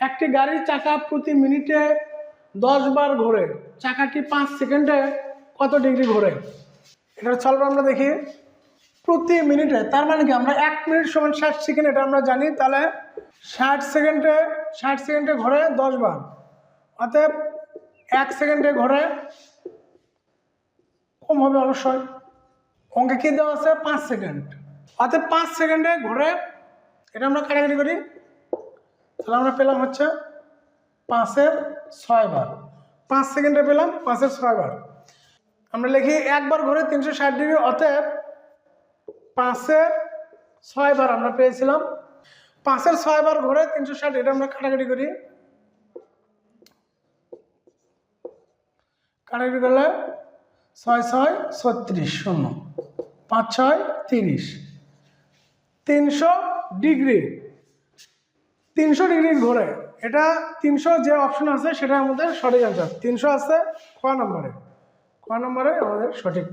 একটি গাড়ির চাকা প্রতি মিনিটে দশ বার ঘোরে। চাকাটি পাঁচ সেকেন্ডে কত ডিগ্রি ঘোরে? এটা চলবে আমরা দেখি। প্রতি মিনিটে, তার মানে কি আমরা এক মিনিট সমান ষাট সেকেন্ড, এটা আমরা জানি, তাহলে ষাট সেকেন্ডে ষাট সেকেন্ডে ঘোরে দশ বার। অতএব এক সেকেন্ডে ঘোরে, কম হবে অবশ্যই। অঙ্কে কী দেওয়া আছে? পাঁচ সেকেন্ড। অতএব পাঁচ সেকেন্ডে ঘোরে, এটা আমরা কাটাকাটি করি। তাহলে আমরা পেলাম হচ্ছে পাঁচের ছয় বার। পাঁচ সেকেন্ডে পেলাম পাঁচের ছয় বার। আমরা লিখি একবার ঘুরে তিনশো ষাট ডিগ্রি, অতএব পাঁচের ছয় বার আমরা পেয়েছিলাম। পাঁচের ছয় বার ঘুরে তিনশো ষাট, এটা আমরা কাটাকাটি করি। কাটাকাটি করলে ছয় ছয় ছত্রিশ, শূন্য। পাঁচ ছয় তিরিশ। তিনশো ডিগ্রি। তিনশো ডিগ্রি ঘোরে। এটা তিনশো যে অপশন আছে সেটা আমাদের সঠিক অ্যান্সার তিনশো আছে, ক নম্বরে? ক নম্বরে আমাদের সঠিক